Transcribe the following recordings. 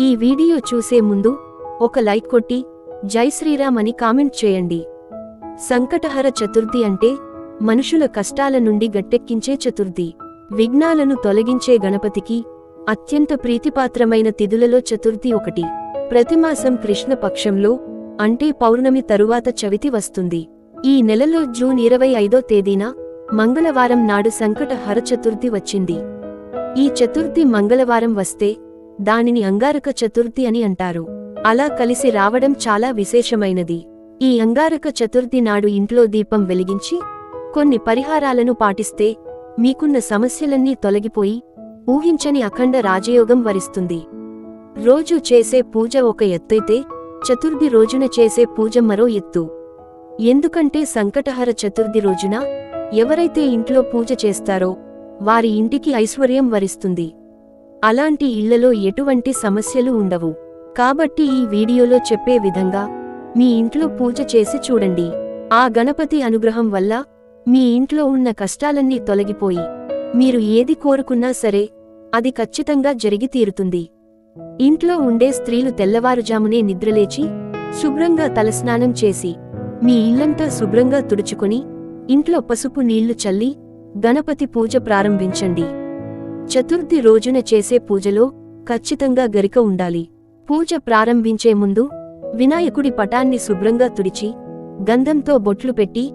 ఈ వీడియో చూసే ముందు ఒక లైక్ కొట్టి జై శ్రీరామ్ అని కామెంట్ చేయండి. సంకటహర చతుర్థి అంటే మనుషుల కష్టాల నుండి గట్టెక్కించే చతుర్థి. విఘ్నాలను తొలగించే గణపతికి అత్యంత ప్రీతిపాత్రమైన తిథులలో చతుర్థి ఒకటి. ప్రతిమాసం కృష్ణ పక్షంలో అంటే పౌర్ణమి తరువాత చవితి వస్తుంది. ఈ నెలలో జూన్ ఇరవై ఐదో తేదీన మంగళవారం నాడు సంకటహర చతుర్థి వచ్చింది. ఈ చతుర్థి మంగళవారం వస్తే దానిని అంగారక చతుర్థి అని అంటారు. అలా కలిసి రావడం చాలా విశేషమైనది. ఈ అంగారక చతుర్థి నాడు ఇంట్లో దీపం వెలిగించి కొన్ని పరిహారాలను పాటిస్తే మీకున్న సమస్యలన్నీ తొలగిపోయి ఊహించని అఖండ రాజయోగం వరిస్తుంది. రోజు చేసే పూజ ఒక ఎత్తైతే చతుర్థి రోజున చేసే పూజ మరో ఎత్తు. ఎందుకంటే సంకటహర చతుర్థి రోజున ఎవరైతే ఇంట్లో పూజ చేస్తారో వారి ఇంటికి ఐశ్వర్యం వరిస్తుంది. అలాంటి ఇళ్ళలో ఎటువంటి సమస్యలు ఉండవు. కాబట్టి ఈ వీడియోలో చెప్పే విధంగా మీ ఇంట్లో పూజ చేసి చూడండి. ఆ గణపతి అనుగ్రహం వల్ల మీ ఇంట్లో ఉన్న కష్టాలన్నీ తొలగిపోయి మీరు ఏది కోరుకున్నా సరే అది ఖచ్చితంగా జరిగి తీరుతుంది. ఇంట్లో ఉండే స్త్రీలు తెల్లవారుజామునే నిద్రలేచి శుభ్రంగా తలస్నానం చేసి మీ ఇల్లంతా శుభ్రంగా తుడుచుకొని ఇంట్లో పసుపు నీళ్ళు చల్లి గణపతి పూజ ప్రారంభించండి. చతుర్థి రోజున చేసే పూజలో ఖచ్చితంగా గరిక ఉండాలి. పూజ ప్రారంభించే ముందు వినాయకుడి పటాన్ని శుభ్రంగా తుడిచి గంధంతో బొట్లు పెట్టి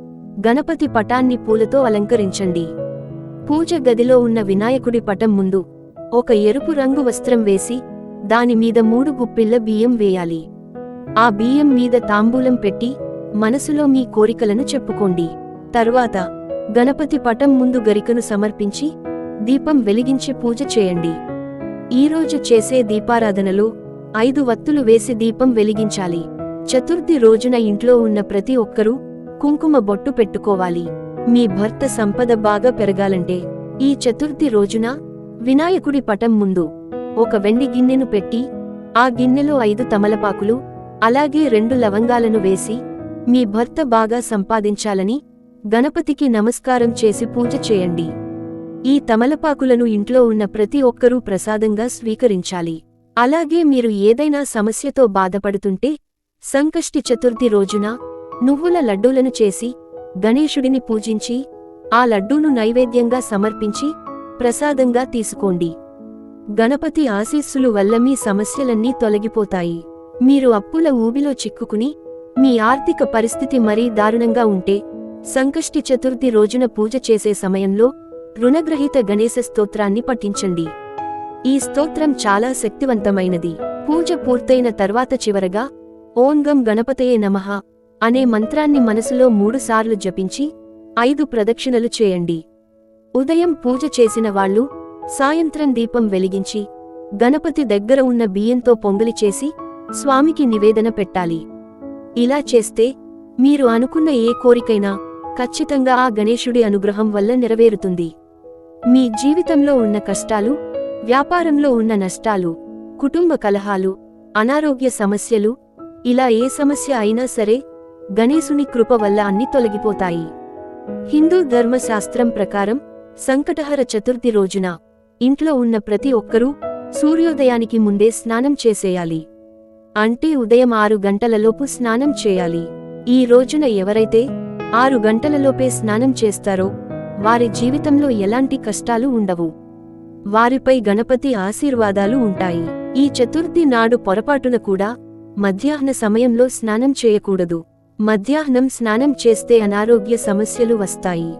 గణపతి పటాన్ని పూలతో అలంకరించండి. పూజ గదిలో ఉన్న వినాయకుడి పటం ముందు ఒక ఎరుపు రంగు వస్త్రం వేసి దానిమీద మూడు గుప్పిళ్ళ బియ్యం వేయాలి. ఆ బియ్యం మీద తాంబూలం పెట్టి మనసులో మీ కోరికలను చెప్పుకోండి. తరువాత గణపతి పటం ముందు గరికను సమర్పించి దీపం వెలిగించి పూజ చేయండి. ఈరోజు చేసే దీపారాధనలో ఐదు వత్తులు వేసి దీపం వెలిగించాలి. చతుర్థి రోజున ఇంట్లో ఉన్న ప్రతి ఒక్కరూ కుంకుమ బొట్టు పెట్టుకోవాలి. మీ భర్త సంపద బాగా పెరగాలంటే ఈ చతుర్థి రోజున వినాయకుడి పటం ముందు ఒక వెండి గిన్నెను పెట్టి ఆ గిన్నెలో ఐదు తమలపాకులు అలాగే రెండు లవంగాలను వేసి మీ భర్త బాగా సంపాదించాలని గణపతికి నమస్కారం చేసి పూజ చేయండి. ఈ తమలపాకులను ఇంట్లో ఉన్న ప్రతి ఒక్కరూ ప్రసాదంగా స్వీకరించాలి. అలాగే మీరు ఏదైనా సమస్యతో బాధపడుతుంటే సంకష్టి చతుర్థి రోజున నువ్వుల లడ్డూలను చేసి గణేశుడిని పూజించి ఆ లడ్డూను నైవేద్యంగా సమర్పించి ప్రసాదంగా తీసుకోండి. గణపతి ఆశీస్సులు వల్ల మీ సమస్యలన్నీ తొలగిపోతాయి. మీరు అప్పుల ఊబిలో చిక్కుకుని మీ ఆర్థిక పరిస్థితి మరీ దారుణంగా ఉంటే సంకష్టి చతుర్థి రోజున పూజ చేసే సమయంలో రుణగ్రహీత గణేశ స్తోత్రాన్ని పఠించండి. ఈ స్తోత్రం చాలా శక్తివంతమైనది. పూజ పూర్తయిన తర్వాత చివరగా ఓంగం గణపతయే నమః అనే మంత్రాన్ని మనసులో మూడుసార్లు జపించి ఐదు ప్రదక్షిణలు చేయండి. ఉదయం పూజ చేసిన వాళ్ళు సాయంత్రం దీపం వెలిగించి గణపతి దగ్గర ఉన్న బియ్యంతో పొంగలి చేసి స్వామికి నివేదన పెట్టాలి. ఇలా చేస్తే మీరు అనుకున్న ఏ కోరికైనా ఖచ్చితంగా ఆ గణేశుడి అనుగ్రహం వల్ల నెరవేరుతుంది. మీ జీవితంలో ఉన్న కష్టాలు వ్యాపారంలో ఉన్న నష్టాలు కుటుంబ కలహాలు అనారోగ్య సమస్యలు ఇలా ఏ సమస్య అయినా సరే గణేశుని కృప వల్ల అన్ని తొలగిపోతాయి. హిందూ ధర్మశాస్త్రం ప్రకారం సంకటహర చతుర్థి రోజున ఇంట్లో ఉన్న ప్రతి ఒక్కరూ సూర్యోదయానికి ముందే స్నానం చేసేయాలి. అంటే ఉదయం ఆరు గంటలలోపు స్నానం చేయాలి. ఈ రోజున ఎవరైతే ఆరు గంటలలోపే స్నానం చేస్తారో వారి జీవితంలో ఎలాంటి కష్టాలు ఉండవు. వారిపై గణపతి ఆశీర్వాదాలు ఉంటాయి. ఈ చతుర్థి నాడు పొరపాటున కూడా మధ్యాహ్న సమయంలో స్నానం చేయకూడదు. మధ్యాహ్నం స్నానం చేస్తే అనారోగ్య సమస్యలు వస్తాయి.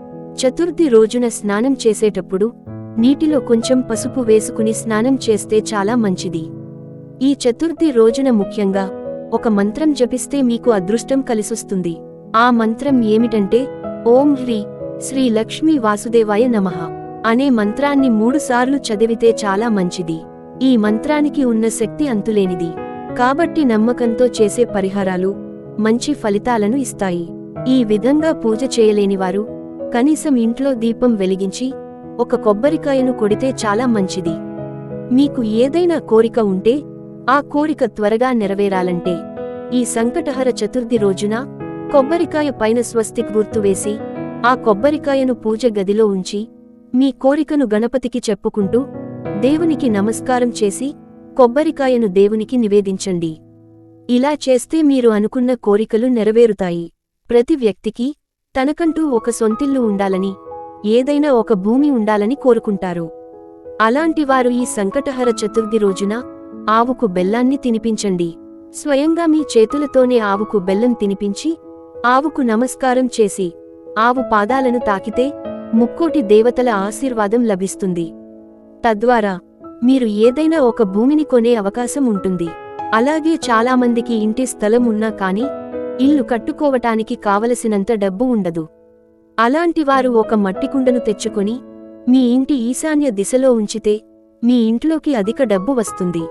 చతుర్థి రోజున స్నానం చేసేటప్పుడు నీటిలో కొంచెం పసుపు వేసుకుని స్నానం చేస్తే చాలా మంచిది. ఈ చతుర్థి రోజున ముఖ్యంగా ఒక మంత్రం జపిస్తే మీకు అదృష్టం కలిసొస్తుంది. ఆ మంత్రం ఏమిటంటే ఓం హ్రీ శ్రీ లక్ష్మీ వాసుదేవాయ నమః అనే మంత్రాన్ని మూడుసార్లు చదివితే చాలా మంచిది. ఈ మంత్రానికి ఉన్న శక్తి అంతులేనిది. కాబట్టి నమ్మకంతో చేసే పరిహారాలు మంచి ఫలితాలను ఇస్తాయి. ఈ విధంగా పూజ చేయలేనివారు కనీసం ఇంట్లో దీపం వెలిగించి ఒక కొబ్బరికాయను కొడితే చాలా మంచిది. మీకు ఏదైనా కోరిక ఉంటే ఆ కోరిక త్వరగా నెరవేరాలంటే ఈ సంకటహర చతుర్థి రోజున కొబ్బరికాయ పైన స్వస్తిక్ గుర్తు వేసి ఆ కొబ్బరికాయను పూజ గదిలో ఉంచి మీ కోరికను గణపతికి చెప్పుకుంటూ దేవునికి నమస్కారం చేసి కొబ్బరికాయను దేవునికి నివేదించండి. ఇలా చేస్తే మీరు అనుకున్న కోరికలు నెరవేరుతాయి. ప్రతి వ్యక్తికి తనకంటూ ఒక సొంతిల్లు ఉండాలని ఏదైనా ఒక భూమి ఉండాలని కోరుకుంటారు. అలాంటివారు ఈ సంకటహర చతుర్థి రోజున ఆవుకు బెల్లాన్ని తినిపించండి. స్వయంగా మీ చేతులతోనే ఆవుకు బెల్లం తినిపించి ఆవుకు నమస్కారం చేసి ఆవు పాదాలను తాకితే ముక్కోటి దేవతల ఆశీర్వాదం లభిస్తుంది. తద్వారా మీరు ఏదైనా ఒక భూమిని కొనే అవకాశం ఉంటుంది. అలాగే చాలామందికి ఇంటి స్థలం ఉన్నా కాని ఇల్లు కట్టుకోవటానికి కావలసినంత డబ్బు ఉండదు. అలాంటివారు ఒక మట్టికుండను తెచ్చుకొని మీ ఇంటి ఈశాన్య దిశలో ఉంచితే మీ ఇంట్లోకి అధిక డబ్బు వస్తుంది.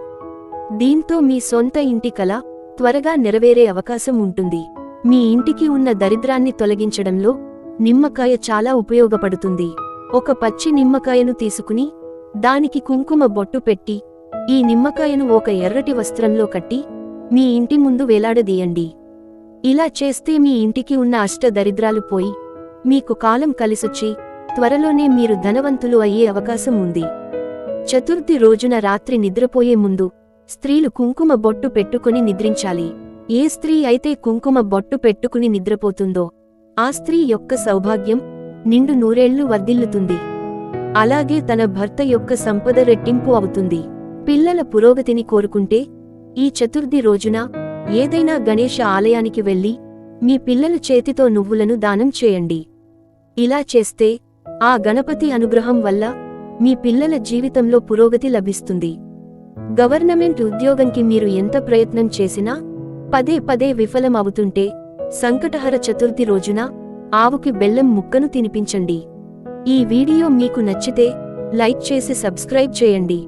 దీంతో మీ సొంత ఇంటి కల త్వరగా నెరవేరే అవకాశం ఉంటుంది. మీ ఇంటికి ఉన్న దరిద్రాన్ని తొలగించడంలో నిమ్మకాయ చాలా ఉపయోగపడుతుంది. ఒక పచ్చి నిమ్మకాయను తీసుకుని దానికి కుంకుమ బొట్టు పెట్టి ఈ నిమ్మకాయను ఒక ఎర్రటి వస్త్రంలో కట్టి మీ ఇంటి ముందు వేలాడదీయండి. ఇలా చేస్తే మీ ఇంటికి ఉన్న అష్టదరిద్రాలు పోయి మీకు కాలం కలిసొచ్చి త్వరలోనే మీరు ధనవంతులు అయ్యే అవకాశం ఉంది. చతుర్థి రోజున రాత్రి నిద్రపోయే ముందు స్త్రీలు కుంకుమ బొట్టు పెట్టుకుని నిద్రించాలి. ఏ స్త్రీ అయితే కుంకుమ బొట్టు పెట్టుకుని నిద్రపోతుందో ఆ స్త్రీ యొక్క సౌభాగ్యం నిండు నూరేళ్ళు వర్ధిల్లుతుంది. అలాగే తన భర్త యొక్క సంపద రెట్టింపు అవుతుంది. పిల్లల పురోగతిని కోరుకుంటే ఈ చతుర్థి రోజున ఏదైనా గణేష ఆలయానికి వెళ్ళి మీ పిల్లల చేతితో నువ్వులను దానం చేయండి. ఇలా చేస్తే ఆ గణపతి అనుగ్రహం వల్ల మీ పిల్లల జీవితంలో పురోగతి లభిస్తుంది. గవర్నమెంట్ ఉద్యోగంకి మీరు ఎంత ప్రయత్నం చేసినా పదే పదే విఫలమవుతుంటే సంకటహర చతుర్థి రోజున ఆవుకి బెల్లం ముక్కను తినిపించండి. ఈ వీడియో మీకు నచ్చితే లైక్ చేసి సబ్స్క్రైబ్ చేయండి.